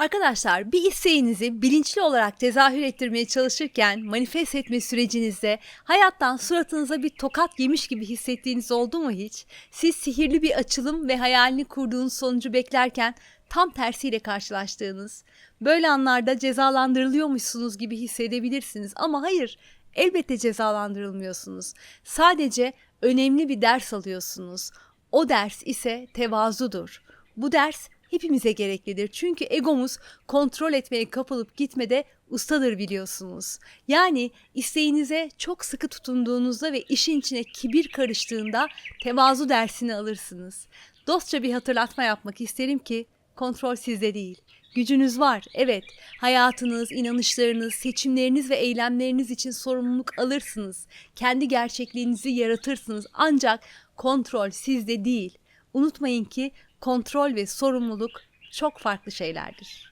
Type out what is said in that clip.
Arkadaşlar bir isteğinizi bilinçli olarak tezahür ettirmeye çalışırken manifest etme sürecinizde hayattan suratınıza bir tokat yemiş gibi hissettiğiniz oldu mu hiç? Siz sihirli bir açılım ve hayalini kurduğunuz sonucu beklerken tam tersiyle karşılaştığınız, böyle anlarda cezalandırılıyormuşsunuz gibi hissedebilirsiniz ama hayır, elbette cezalandırılmıyorsunuz. Sadece önemli bir ders alıyorsunuz. O ders ise tevazudur. Bu ders hepimize gereklidir. Çünkü egomuz kontrol etmeye kapılıp gitmede ustadır biliyorsunuz. Yani isteğinize çok sıkı tutunduğunuzda ve işin içine kibir karıştığında tevazu dersini alırsınız. Dostça bir hatırlatma yapmak isterim ki kontrol sizde değil. Gücünüz var, evet. Hayatınız, inanışlarınız, seçimleriniz ve eylemleriniz için sorumluluk alırsınız. Kendi gerçekliğinizi yaratırsınız. Ancak kontrol sizde değil. Unutmayın ki kontrol ve sorumluluk çok farklı şeylerdir.